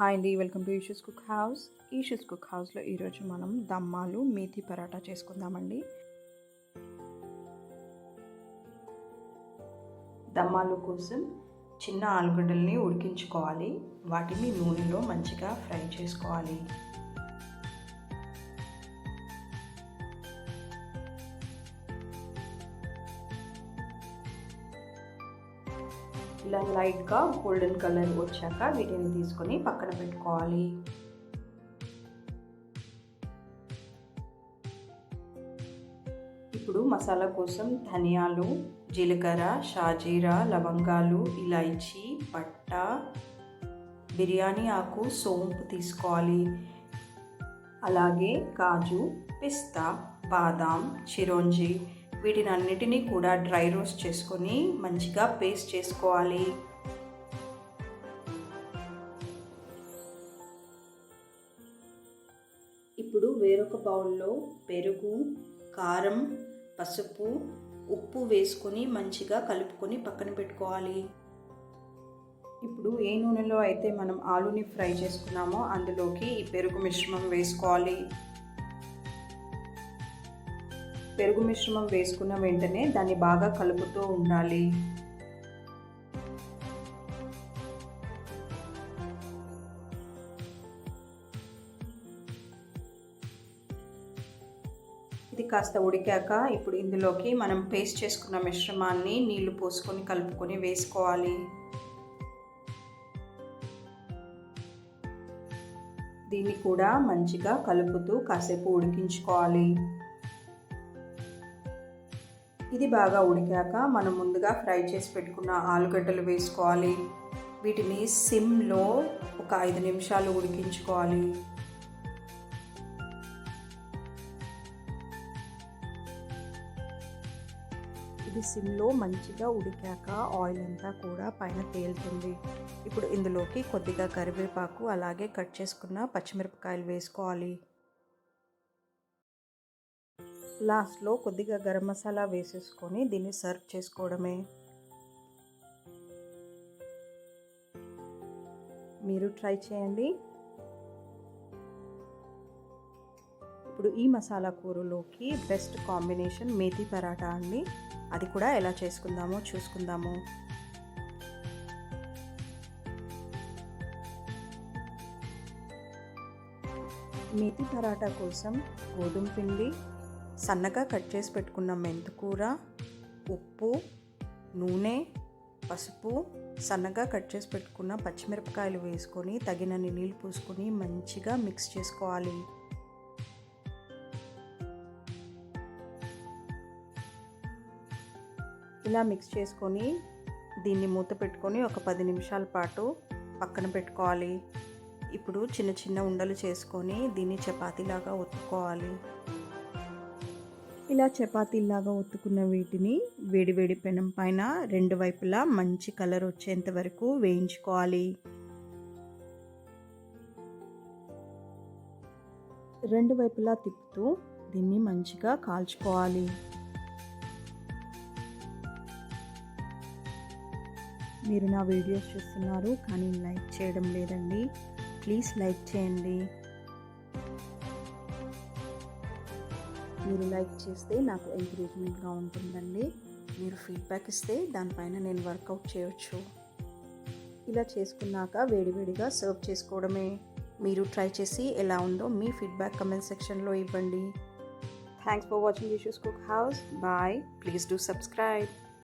Hi అండి welcome to Eeshu's cook house Eeshu's cook హౌస్లో ఈరోజు మనం దమ్మాలు మేతి పరాటా చేసుకుందామండి. దమ్మాలు కోసం చిన్న ఆలుగడ్డల్ని ఉడికించుకోవాలి. వాటిని నూనెలో మంచిగా ఫ్రై చేసుకోవాలి. ఇలా లైట్గా గోల్డెన్ కలర్ వచ్చాక వీటిని తీసుకొని పక్కన పెట్టుకోవాలి. ఇప్పుడు మసాలా కోసం ధనియాలు జీలకర్ర షాజీరా లవంగాలు ఇలాయచి పట్ట బిర్యానీ ఆకు సోంపు తీసుకోవాలి. అలాగే కాజు పిస్తా బాదాం చిరోంజీ వీటిని అన్నిటినీ కూడా డ్రై రోస్ట్ చేసుకొని మంచిగా పేస్ట్ చేసుకోవాలి. ఇప్పుడు వేరొక బౌల్లో పెరుగు కారం పసుపు ఉప్పు వేసుకొని మంచిగా కలుపుకొని పక్కన పెట్టుకోవాలి. ఇప్పుడు ఏ నూనెలో అయితే మనం ఆలుని ఫ్రై చేసుకున్నామో అందులోకి ఈ పెరుగు మిశ్రమం వేసుకోవాలి. పెరుగు మిశ్రమం వేసుకున్న వెంటనే దాన్ని బాగా కలుపుతూ ఉండాలి. ఇది కాస్త ఉడికాక ఇప్పుడు ఇందులోకి మనం పేస్ట్ చేసుకున్న మిశ్రమాన్ని నీళ్ళు పోసుకొని కలుపుకొని వేసుకోవాలి. దీన్ని కూడా మంచిగా కలుపుతూ కాసేపు ఉడికించుకోవాలి. ఇది బాగా ఉడికాక మనం ముందుగా ఫ్రై చేసి పెట్టుకున్న ఆలుగడ్డలు వేసుకోవాలి. వీటిని సిమ్లో ఒక ఐదు నిమిషాలు ఉడికించుకోవాలి. ఇది సిమ్లో మంచిగా ఉడికాక ఆయిల్ అంతా కూడా పైన తేలుతుంది. ఇప్పుడు ఇందులోకి కొద్దిగా కరివేపాకు అలాగే కట్ చేసుకున్న పచ్చిమిరపకాయలు వేసుకోవాలి. లాస్ట్లో కొద్దిగా గరం మసాలా వేసేసుకొని దీన్ని సర్వ్ చేసుకోవడమే. మీరు ట్రై చేయండి. ఇప్పుడు ఈ మసాలా కూరలోకి బెస్ట్ కాంబినేషన్ మేతి పరాటా అండి. అది కూడా ఎలా చేసుకుందామో చూసుకుందాము. మేతి పరాటా కోసం గోధుమ పిండి సన్నగా కట్ చేసి పెట్టుకున్న మెంతుకూర ఉప్పు నూనె పసుపు సన్నగా కట్ చేసి పెట్టుకున్న పచ్చిమిరపకాయలు వేసుకొని తగినన్ని నీళ్ళు పూసుకొని మంచిగా మిక్స్ చేసుకోవాలి. ఇలా మిక్స్ చేసుకొని దీన్ని మూత పెట్టుకొని ఒక పది నిమిషాల పాటు పక్కన పెట్టుకోవాలి. ఇప్పుడు చిన్న చిన్న ఉండలు చేసుకొని దీన్ని చపాతీలాగా ఒత్తుకోవాలి. ఇలా చపాతీలాగా ఒత్తుకున్న వీటిని వేడివేడి పెనం పైన రెండు వైపులా మంచి కలర్ వచ్చేంత వరకు వేయించుకోవాలి. రెండు వైపులా తిప్పుతూ దీన్ని మంచిగా కాల్చుకోవాలి. మీరు నా వీడియోస్ చూస్తున్నారు కానీ లైక్ చేయడం లేదండి. ప్లీజ్ లైక్ చేయండి. మీరు లైక్ చేస్తే నాకు ఎంకరేజ్మెంట్గా ఉంటుందండి. మీరు ఫీడ్బ్యాక్ ఇస్తే దానిపైన నేను వర్కౌట్ చేయొచ్చు. ఇలా చేసుకున్నాక వేడివేడిగా సర్వ్ చేసుకోవడమే. మీరు ట్రై చేసి ఎలా ఉందో మీ ఫీడ్బ్యాక్ కమెంట్ సెక్షన్లో ఇవ్వండి. Thanks for watching Eeshu's cook house bye please do subscribe